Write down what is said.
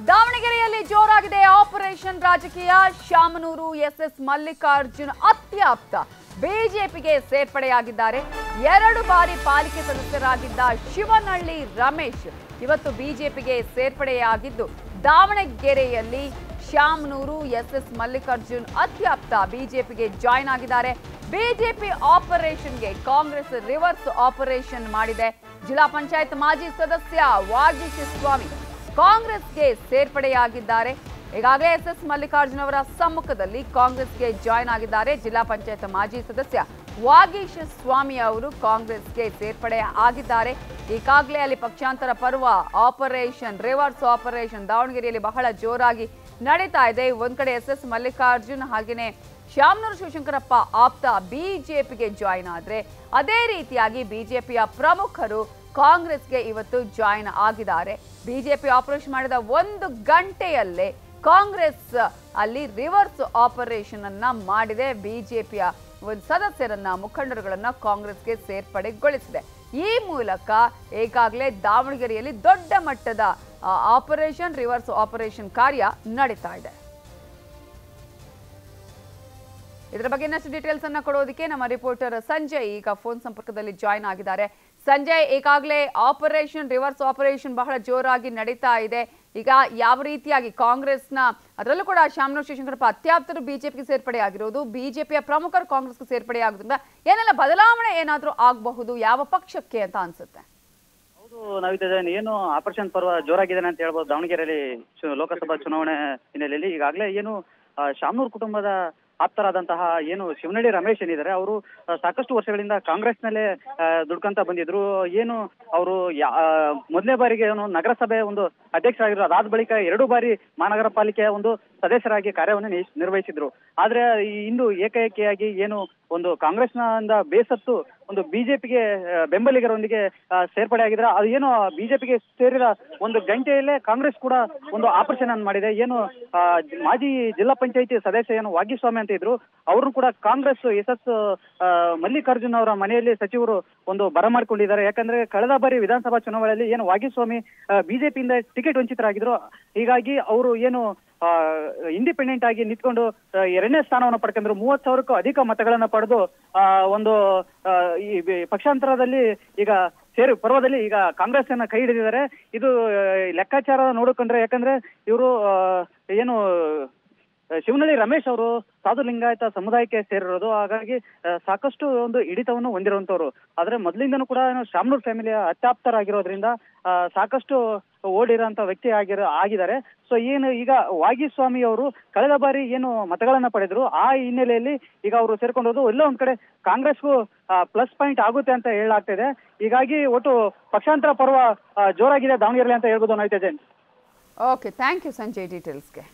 ದಾವಣಗೆರೆಯಲ್ಲಿ ಜೋರಾಗಿದೆ ಆಪರೇಷನ್ ರಾಜಕೀಯ. ಶಾಮನೂರು ಎಸ್ ಮಲ್ಲಿಕಾರ್ಜುನ್ ಅತ್ಯಾಪ್ತ. ಬಿಜೆಪಿಗೆ ಸೇರ್ಪಡೆಯಾಗಿದ್ದಾರೆ. ಎರಡು ಬಾರಿ ಪಾಲಿಕೆ ಸದಸ್ಯರಾಗಿದ್ದ ಶಿವನಹಳ್ಳಿ ರಮೇಶ್ ಇವತ್ತು ಬಿಜೆಪಿಗೆ ಸೇರ್ಪಡೆಯಾಗಿದ್ದು, ದಾವಣಗೆರೆಯಲ್ಲಿ ಶ್ಯಾಮನೂರು ಎಸ್ ಮಲ್ಲಿಕಾರ್ಜುನ್ ಅತ್ಯಾಪ್ತ ಬಿಜೆಪಿಗೆ ಜಾಯ್ನ್ ಆಗಿದ್ದಾರೆ. ಬಿಜೆಪಿ ಆಪರೇಷನ್ಗೆ ಕಾಂಗ್ರೆಸ್ ರಿವರ್ಸ್ ಆಪರೇಷನ್ ಮಾಡಿದೆ. ಜಿಲ್ಲಾ ಪಂಚಾಯತ್ ಮಾಜಿ ಸದಸ್ಯ ವಾಗೀಶ್ ಸ್ವಾಮಿ ಕಾಂಗ್ರೆಸ್ಗೆ ಸೇರ್ಪಡೆಯಾಗಿದ್ದಾರೆ. ಈಗಾಗಲೇ ಎಸ್ ಎಸ್ ಮಲ್ಲಿಕಾರ್ಜುನ್ ಅವರ ಸಮ್ಮುಖದಲ್ಲಿ ಕಾಂಗ್ರೆಸ್ಗೆ ಜಾಯ್ನ್ ಆಗಿದ್ದಾರೆ ಜಿಲ್ಲಾ ಪಂಚಾಯತ್ ಮಾಜಿ ಸದಸ್ಯ ವಾಗೀಶ್ ಸ್ವಾಮಿ ಅವರು ಕಾಂಗ್ರೆಸ್ಗೆ ಸೇರ್ಪಡೆ ಆಗಿದ್ದಾರೆ. ಈಗಾಗಲೇ ಅಲ್ಲಿ ಪಕ್ಷಾಂತರ ಪರ್ವ ಆಪರೇಷನ್, ರಿವರ್ಸ್ ಆಪರೇಷನ್ ದಾವಣಗೆರೆಯಲ್ಲಿ ಬಹಳ ಜೋರಾಗಿ ನಡೀತಾ ಇದೆ. ಒಂದ್ ಕಡೆ ಎಸ್ ಎಸ್ ಮಲ್ಲಿಕಾರ್ಜುನ್ ಹಾಗೆಯೇ ಶ್ಯಾಮನೂರು ಶಿವಶಂಕರಪ್ಪ ಆಪ್ತ ಬಿಜೆಪಿಗೆ ಜಾಯಿನ್ ಆದ್ರೆ ಅದೇ ರೀತಿಯಾಗಿ ಬಿಜೆಪಿಯ ಪ್ರಮುಖರು ಕಾಂಗ್ರೆಸ್ಗೆ ಇವತ್ತು ಜಾಯಿನ್ ಆಗಿದ್ದಾರೆ. ಬಿಜೆಪಿ ಆಪರೇಷನ್ ಮಾಡಿದ ಒಂದು ಗಂಟೆಯಲ್ಲೇ ಕಾಂಗ್ರೆಸ್ ಅಲ್ಲಿ ರಿವರ್ಸ್ ಆಪರೇಷನ್ ಅನ್ನ ಮಾಡಿದೆ. ಬಿಜೆಪಿಯ ಸದಸ್ಯರನ್ನ ಮುಖಂಡರುಗಳನ್ನ ಕಾಂಗ್ರೆಸ್ಗೆ ಸೇರ್ಪಡೆಗೊಳಿಸಿದೆ. ಈ ಮೂಲಕ ಈಗಾಗಲೇ ದಾವಣಗೆರೆಯಲ್ಲಿ ದೊಡ್ಡ ಮಟ್ಟದ ಆಪರೇಷನ್, ರಿವರ್ಸ್ ಆಪರೇಷನ್ ಕಾರ್ಯ ನಡೀತಾ ಇದೆ. ಇದರ ಬಗ್ಗೆ ಇನ್ನಷ್ಟು ಡೀಟೇಲ್ಸ್ ಅನ್ನ ಕೊಡೋದಕ್ಕೆ ನಮ್ಮ ರಿಪೋರ್ಟರ್ ಸಂಜಯ್ ಈಗ ಫೋನ್ ಸಂಪರ್ಕದಲ್ಲಿ ಜಾಯ್ನ್ ಆಗಿದ್ದಾರೆ. ಸಂಜಯ್ ಈಗಾಗಲೇ ಆಪರೇಷನ್, ರಿವರ್ಸ್ ಆಪರೇಷನ್ ಬಹಳ ಜೋರಾಗಿ ನಡೀತಾ ಇದೆ. ಈಗ ಯಾವ ರೀತಿಯಾಗಿ ಕಾಂಗ್ರೆಸ್ನ, ಅದರಲ್ಲೂ ಕೂಡ ಶಾಮನು ಶಿವಶಂಕರಪ್ಪ ಅತ್ಯಾಪ್ತರು ಬಿಜೆಪಿಗೆ ಸೇರ್ಪಡೆ ಆಗಿರೋದು, ಬಿಜೆಪಿಯ ಪ್ರಮುಖರು ಕಾಂಗ್ರೆಸ್ಗೆ ಸೇರ್ಪಡೆ ಆಗೋದ್ರಿಂದ ಏನೆಲ್ಲ ಬದಲಾವಣೆ ಏನಾದರೂ ಆಗಬಹುದು, ಯಾವ ಪಕ್ಷಕ್ಕೆ ಅಂತ ಅನ್ಸುತ್ತೆ? ಹೌದು ಏನು ಆಪರೇಷನ್ ಪರ್ವ ಜೋರಾಗಿದೆ ಅಂತ ಹೇಳ್ಬೋದು. ದಾವಣಗೆರೆಯಲ್ಲಿ ಲೋಕಸಭಾ ಚುನಾವಣೆ ಹಿನ್ನೆಲೆಯಲ್ಲಿ ಈಗಾಗಲೇ ಏನು ಶಾಮನೂರ್ ಕುಟುಂಬದ ಆಪ್ತರಾದಂತಹ ಏನು ಶಿವನಡಿ ರಮೇಶ್ ಏನಿದ್ದಾರೆ, ಅವರು ಸಾಕಷ್ಟು ವರ್ಷಗಳಿಂದ ಕಾಂಗ್ರೆಸ್ನಲ್ಲೇ ನಲ್ಲೇ ದುಡ್ಕಂತ ಬಂದಿದ್ರು. ಏನು ಅವರು ಮೊದಲನೇ ಬಾರಿಗೆ ಏನು ನಗರಸಭೆ ಒಂದು ಅಧ್ಯಕ್ಷರಾಗಿದ್ರು ಅದಾದ ಬಳಿಕ ಎರಡು ಬಾರಿ ಮಹಾನಗರ ಪಾಲಿಕೆಯ ಒಂದು ಸದಸ್ಯರಾಗಿ ಕಾರ್ಯವನ್ನು ನಿರ್ವಹಿಸಿದ್ರು. ಆದ್ರೆ ಇಂದು ಏಕೈಕಿಯಾಗಿ ಏನು ಒಂದು ಕಾಂಗ್ರೆಸ್ನಿಂದ ಬೇಸತ್ತು ಒಂದು ಬಿಜೆಪಿಗೆ ಬೆಂಬಲಿಗರೊಂದಿಗೆ ಸೇರ್ಪಡೆ ಆಗಿದ್ರೆ ಅದು ಏನು ಬಿಜೆಪಿಗೆ ಸೇರಿದ ಒಂದು ಗಂಟೆಯಲ್ಲೇ ಕಾಂಗ್ರೆಸ್ ಕೂಡ ಒಂದು ಆಪರೇಷನ್ ಅನ್ನು ಮಾಡಿದೆ. ಏನು ಮಾಜಿ ಜಿಲ್ಲಾ ಪಂಚಾಯಿತಿ ಸದಸ್ಯ ಏನು ವಾಗಿಸ್ವಾಮಿ ಅಂತ ಇದ್ರು, ಅವರು ಕೂಡ ಕಾಂಗ್ರೆಸ್ ಎಸ್ ಮಲ್ಲಿಕಾರ್ಜುನ್ ಅವರ ಮನೆಯಲ್ಲಿ ಸಚಿವರು ಒಂದು ಬರಮಾಡಿಕೊಂಡಿದ್ದಾರೆ ಯಾಕಂದ್ರೆ ಕಳೆದ ಬಾರಿ ವಿಧಾನಸಭಾ ಚುನಾವಣೆಯಲ್ಲಿ ಏನು ವಾಗಿಸ್ವಾಮಿ ಬಿಜೆಪಿಯಿಂದ ಟಿಕೆಟ್ ವಂಚಿತರಾಗಿದ್ರು. ಹೀಗಾಗಿ ಅವರು ಏನು ಇಂಡಿಪೆಂಡೆಂಟ್ ಆಗಿ ನಿಂತ್ಕೊಂಡು ಎರಡನೇ ಸ್ಥಾನವನ್ನು ಪಡ್ಕೊಂಡ್ರು ಮೂವತ್ ಸಾವಿರಕ್ಕೂ ಅಧಿಕ ಮತಗಳನ್ನು ಪಡೆದು ಒಂದು ಈ ಪಕ್ಷಾಂತರದಲ್ಲಿ ಈಗ ಸೇರಿ, ಪರ್ವದಲ್ಲಿ ಈಗ ಕಾಂಗ್ರೆಸ್ ಅನ್ನ ಕೈ ಹಿಡಿದಿದ್ದಾರೆ. ಇದು ಲೆಕ್ಕಾಚಾರ ನೋಡಿಕೊಂಡ್ರೆ ಯಾಕಂದ್ರೆ ಇವರು ಏನು ಶಿವನಳ್ಳಿ ರಮೇಶ್ ಅವರು ಸಾಧು ಲಿಂಗಾಯತ ಸಮುದಾಯಕ್ಕೆ ಸೇರಿರೋದು. ಹಾಗಾಗಿ ಸಾಕಷ್ಟು ಒಂದು ಹಿಡಿತವನ್ನು ಹೊಂದಿರುವಂತವ್ರು. ಆದ್ರೆ ಮೊದಲಿಂದನೂ ಕೂಡ ಶಾಮನೂರ್ ಫ್ಯಾಮಿಲಿಯ ಅತ್ಯಾಪ್ತರಾಗಿರೋದ್ರಿಂದ ಸಾಕಷ್ಟು ಓಡಿರೋಂತ ವ್ಯಕ್ತಿ ಆಗಿರೋ, ಆಗಿದ್ದಾರೆ. ಸೊ ಏನು ಈಗ ವಾಗಿಸ್ವಾಮಿ ಅವರು ಕಳೆದ ಬಾರಿ ಏನು ಮತಗಳನ್ನ ಪಡೆದ್ರು, ಆ ಹಿನ್ನೆಲೆಯಲ್ಲಿ ಈಗ ಅವರು ಸೇರ್ಕೊಂಡಿರೋದು ಎಲ್ಲ ಒಂದ್ ಕಡೆ ಕಾಂಗ್ರೆಸ್ಗೂ ಪ್ಲಸ್ ಪಾಯಿಂಟ್ ಆಗುತ್ತೆ ಅಂತ ಹೇಳಲಾಗ್ತಿದೆ. ಹೀಗಾಗಿ ಒಟ್ಟು ಪಕ್ಷಾಂತರ ಪರ್ವ ಜೋರಾಗಿದೆ ದಾವಣಗೆರೆ ಅಂತ ಹೇಳ್ಬೋದು ನೈತೆ Jain. Okay thank you Sanjay ಡೀಟೇಲ್ಸ್ಗೆ